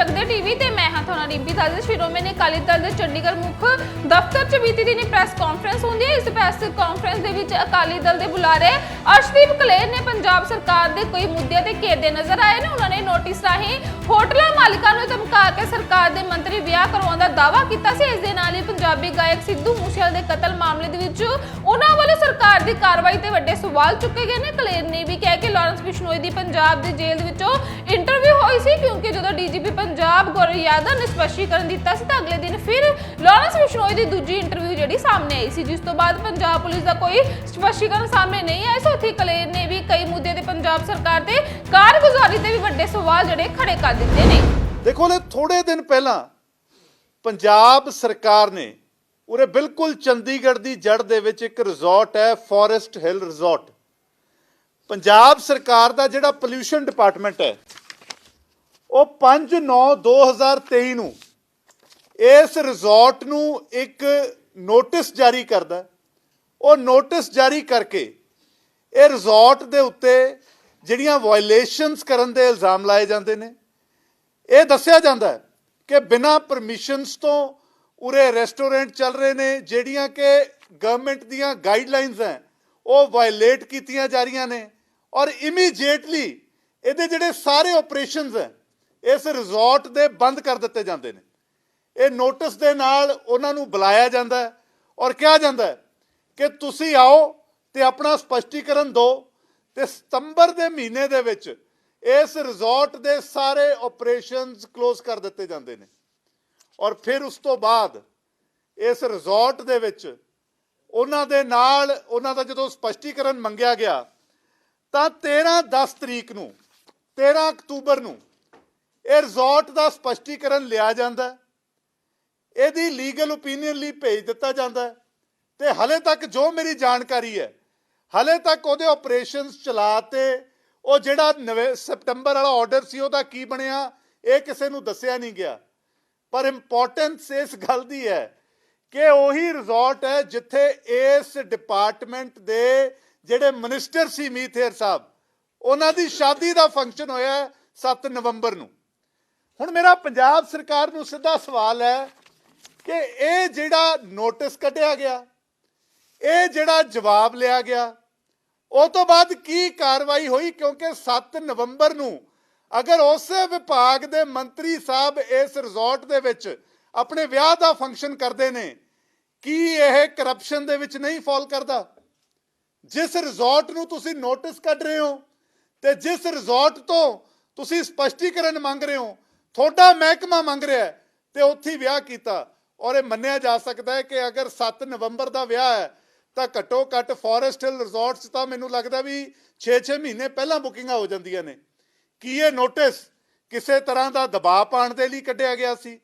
ਚੱਕਦੇ ਟੀਵੀ ਤੇ ਮੈਂ ਹਾਂ ਤੁਹਾਡਾ ਰਿੰਪੀ ਤਾਜ਼ਾ ਸ਼ਿਰੋਮਣੀ ਅਕਾਲੀ ਦਲ ਦੇ ਚੰਡੀਗੜ੍ਹ ਮੁੱਖ ਦਫ਼ਤਰ 'ਚ ਬੀਤੀ ਦਿਨੀ ਪ੍ਰੈਸ ਕਾਨਫਰੰਸ ਹੁੰਦੀ ਹੈ। ਇਸ ਪ੍ਰੈਸ ਕਾਨਫਰੰਸ ਦੇ ਵਿੱਚ ਅਕਾਲੀ ਦਲ ਦੇ ਬੁਲਾਰੇ ਅਰਸ਼ਦੀਪ ਕਲੇਰ ਨੇ ਪੰਜਾਬ ਸਰਕਾਰ ਦੇ ਕੋਈ ਮੁੱਦਿਆਂ ਤੇ ਘੇਰਦੇ ਨਜ਼ਰ ਆਏ ਨੇ। ਉਹਨਾਂ ਨੇ ਨੋਟਿਸ ਰਾਹੀਂ ਹੋਟਲਾਂ ਮਾਲਕਾਂ ਨੂੰ ਧਮਕਾ ਕੇ ਸਰਕਾਰ ਦੇ ਮੰਤਰੀ ਵਿਆਹ ਕਰਵਾਉਣ ਦਾ ਦਾਅਵਾ ਕੀਤਾ ਸੀ। ਇਸ ਦੇ ਨਾਲ ਹੀ ਪੰਜਾਬੀ ਗਾਇਕ ਸਿੱਧੂ ਮੂਸੇਵਾਲ ਦੇ ਕਤਲ ਮਾਮਲੇ ਦੇ ਵਿੱਚ ਉਹਨਾਂ ਵੱਲੋਂ ਸਰਕਾਰ ਦੀ ਕਾਰਵਾਈ ਤੇ ਵੱਡੇ ਸਵਾਲ ਚੁੱਕੇ ਗਏ ਨੇ। ਕਲੇਰ ਨੇ ਵੀ ਕਿਹਾ ਕਿ ਲਾਰੈਂਸ ਬਿਸ਼ਨੋਈ ਦੀ ਪੰਜਾਬ ਦੀ ਜੇਲ੍ਹ ਵਿੱਚੋਂ ਹੋਈ ਸੀ ਕਿਉਂਕਿ ਜਦੋਂ ਡੀਜੀਪੀ ਪੰਜਾਬ ਗੌਰਵ ਯਾਦਵ ਨੇ ਸਪਸ਼ਟੀਕਰਨ ਦਿੱਤਾ ਸੀ ਤਾਂ ਅਗਲੇ ਦਿਨ ਫਿਰ ਲਾਰੈਂਸ ਬਿਸ਼ਨੋਈ ਦੀ ਦੂਜੀ ਇੰਟਰਵਿਊ ਜਿਹੜੀ ਸਾਹਮਣੇ ਆਈ ਸੀ, ਜਿਸ ਤੋਂ ਬਾਅਦ ਪੰਜਾਬ ਪੁਲਿਸ ਦਾ ਕੋਈ ਸਪਸ਼ਟੀਕਰਨ ਸਾਹਮਣੇ ਨਹੀਂ ਆਇਆ। ਸੋ ਉੱਥੇ ਕਲੇਰ ਨੇ ਵੀ ਕਈ ਮੁੱਦੇ ਤੇ ਪੰਜਾਬ ਸਰਕਾਰ ਤੇ ਕਾਰਗੁਜ਼ਾਰੀ ਤੇ ਵੀ ਵੱਡੇ ਸਵਾਲ ਜਿਹੜੇ ਖੜੇ ਕਰ ਦਿੱਤੇ ਨੇ। ਦੇਖੋ ਨੇ ਥੋੜੇ ਦਿਨ ਪਹਿਲਾਂ ਪੰਜਾਬ ਸਰਕਾਰ ਨੇ ਉਰੇ ਬਿਲਕੁਲ ਚੰਡੀਗੜ੍ਹ ਦੀ ਜੜ ਦੇ ਵਿੱਚ ਇੱਕ ਰਿਜ਼ੋਰਟ ਹੈ ਫੋਰੈਸਟ ਹਿੱਲ ਰਿਜ਼ੋਰਟ ਪੰਜਾਬ ਸਰਕਾਰ ਦਾ ਜਿਹੜਾ ਪੋਲਿਊਸ਼ਨ ਡਿਪਾਰਟਮੈਂਟ ਹੈ ਉਹ 5/9/2023 ਨੂੰ ਇਸ ਰਿਜ਼ੋਰਟ ਨੂੰ ਇੱਕ ਨੋਟਿਸ ਜਾਰੀ ਕਰਦਾ ਉਹ ਨੋਟਿਸ ਜਾਰੀ ਕਰਕੇ ਇਹ ਰਿਜ਼ੋਰਟ ਦੇ ਉੱਤੇ ਜਿਹੜੀਆਂ ਵਾਇਲੇਸ਼ਨਸ ਕਰਨ ਦੇ ਇਲਜ਼ਾਮ ਲਾਏ ਜਾਂਦੇ ਨੇ, ਇਹ ਦੱਸਿਆ ਜਾਂਦਾ ਕਿ ਬਿਨਾਂ ਪਰਮਿਸ਼ਨਸ ਤੋਂ ਉਰੇ ਰੈਸਟੋਰੈਂਟ ਚੱਲ ਰਹੇ ਨੇ, ਜਿਹੜੀਆਂ ਕਿ ਗਵਰਨਮੈਂਟ ਦੀਆਂ ਗਾਈਡਲਾਈਨਸ ਹੈ, ਉਹ ਵਾਇਲੇਟ ਕੀਤੀਆਂ ਜਾ ਰਹੀਆਂ ਨੇ ਔਰ ਇਮੀਡੀਏਟਲੀ ਇਹਦੇ ਜਿਹੜੇ ਸਾਰੇ ਆਪਰੇਸ਼ਨਸ ਹੈ ਇਸ ਰਿਜ਼ੋਰਟ ਦੇ ਬੰਦ ਕਰ ਦਿੱਤੇ ਜਾਂਦੇ ਨੇ। ਇਹ ਨੋਟਿਸ ਦੇ ਨਾਲ ਉਹਨਾਂ ਨੂੰ ਬੁਲਾਇਆ ਜਾਂਦਾ ਹੈ ਔਰ ਕਿਹਾ ਜਾਂਦਾ ਹੈ ਕਿ ਤੁਸੀਂ ਆਓ ਤੇ ਆਪਣਾ ਸਪਸ਼ਟੀਕਰਨ ਦਿਓ ਤੇ ਸਤੰਬਰ ਦੇ ਮਹੀਨੇ ਦੇ ਵਿੱਚ ਇਸ ਰਿਜ਼ੋਰਟ ਦੇ ਸਾਰੇ ਆਪਰੇਸ਼ਨਸ ਕਲੋਜ਼ ਕਰ ਦਿੱਤੇ ਜਾਂਦੇ ਨੇ। ਔਰ ਫਿਰ ਉਸ ਤੋਂ ਬਾਅਦ ਇਸ ਰਿਜ਼ੋਰਟ ਦੇ ਵਿੱਚ ਉਹਨਾਂ ਦੇ ਨਾਲ ਉਹਨਾਂ ਦਾ ਜਦੋਂ ਸਪਸ਼ਟੀਕਰਨ ਮੰਗਿਆ ਗਿਆ ਤਾਂ 13 10 ਤਰੀਕ ਨੂੰ 13 ਅਕਤੂਬਰ ਨੂੰ ਇਹ ਰਿਜ਼ੋਰਟ ਦਾ ਸਪਸ਼ਟੀਕਰਨ ਲਿਆ ਜਾਂਦਾ ਇਹਦੀ ਲੀਗਲ ਓਪੀਨੀਅਨ ਲਈ ਭੇਜ ਦਿੱਤਾ ਜਾਂਦਾ ਹੈ ਤੇ ਹਲੇ ਤੱਕ ਜੋ ਮੇਰੀ ਜਾਣਕਾਰੀ ਹੈ, ਹਲੇ ਤੱਕ ਉਹਦੇ ਆਪਰੇਸ਼ਨਸ ਚਲਾਤੇ, ਉਹ ਜਿਹੜਾ ਨਵੇਂ ਸਪਟੰਬਰ ਵਾਲਾ ਆਰਡਰ ਸੀ ਉਹਦਾ ਕੀ ਬਣਿਆ, ਇਹ ਕਿਸੇ ਨੂੰ ਦੱਸਿਆ ਨਹੀਂ ਗਿਆ। ਪਰ ਇੰਪੋਰਟੈਂਸ ਇਸ ਗੱਲ ਦੀ ਹੈ ਕਿ ਉਹੀ ਰਿਜ਼ੋਰਟ ਹੈ ਜਿੱਥੇ ਇਸ ਡਿਪਾਰਟਮੈਂਟ ਦੇ ਜਿਹੜੇ ਮਿਨਿਸਟਰ ਸੀ ਮੀਥੇਰ ਸਾਹਿਬ, ਉਹਨਾਂ ਦੀ ਸ਼ਾਦੀ ਦਾ ਫੰਕਸ਼ਨ ਹੋਇਆ ਹੈ 7 ਨਵੰਬਰ ਨੂੰ। ਹੁਣ ਮੇਰਾ ਪੰਜਾਬ ਸਰਕਾਰ ਨੂੰ ਸਿੱਧਾ ਸਵਾਲ ਹੈ ਕਿ ਇਹ ਜਿਹੜਾ ਨੋਟਿਸ ਕੱਢਿਆ ਗਿਆ, ਇਹ ਜਿਹੜਾ ਜਵਾਬ ਲਿਆ ਗਿਆ, ਉਹ ਤੋਂ ਬਾਅਦ ਕੀ ਕਾਰਵਾਈ ਹੋਈ? ਕਿਉਂਕਿ 7 ਨਵੰਬਰ ਨੂੰ ਅਗਰ ਉਸੇ ਵਿਭਾਗ ਦੇ ਮੰਤਰੀ ਸਾਹਿਬ ਇਸ ਰਿਜ਼ੋਰਟ ਦੇ ਵਿੱਚ ਆਪਣੇ ਵਿਆਹ ਦਾ ਫੰਕਸ਼ਨ ਕਰਦੇ ਨੇ, ਕੀ ਇਹ ਕਰਪਸ਼ਨ ਦੇ ਵਿੱਚ ਨਹੀਂ ਫਾਲ ਕਰਦਾ? ਜਿਸ ਰਿਜ਼ੋਰਟ ਨੂੰ ਤੁਸੀਂ ਨੋਟਿਸ ਕੱਢ ਰਹੇ ਹੋ ਤੇ ਜਿਸ ਰਿਜ਼ੋਰਟ ਤੋਂ ਤੁਸੀਂ ਸਪਸ਼ਟੀਕਰਨ ਮੰਗ ਰਹੇ ਹੋ ਤੁਹਾਡਾ ਮਹਿਕਮਾ ਮੰਗ ਰਿਹਾ ਹੈ ਤੇ ਉੱਥੇ ਵਿਆਹ ਕੀਤਾ। ਔਰ ਇਹ ਮੰਨਿਆ ਜਾ ਸਕਦਾ ਹੈ ਕਿ ਅਗਰ 7 ਨਵੰਬਰ ਦਾ ਵਿਆਹ ਹੈ, ਤਾਂ ਘੱਟੋ ਘੱਟ ਫੋਰੈਸਟ ਹਿਲ ਰਿਜ਼ੋਰਟਸ ਤਾਂ ਮੈਨੂੰ ਲੱਗਦਾ ਵੀ 6-6 ਮਹੀਨੇ ਪਹਿਲਾਂ ਬੁਕਿੰਗਾਂ ਹੋ ਜਾਂਦੀਆਂ ਨੇ। ਕੀ ਇਹ ਨੋਟਿਸ ਕਿਸੇ ਤਰ੍ਹਾਂ ਦਾ ਦਬਾਅ ਪਾਉਣ ਦੇ ਲਈ ਕੱਢਿਆ ਗਿਆ ਸੀ?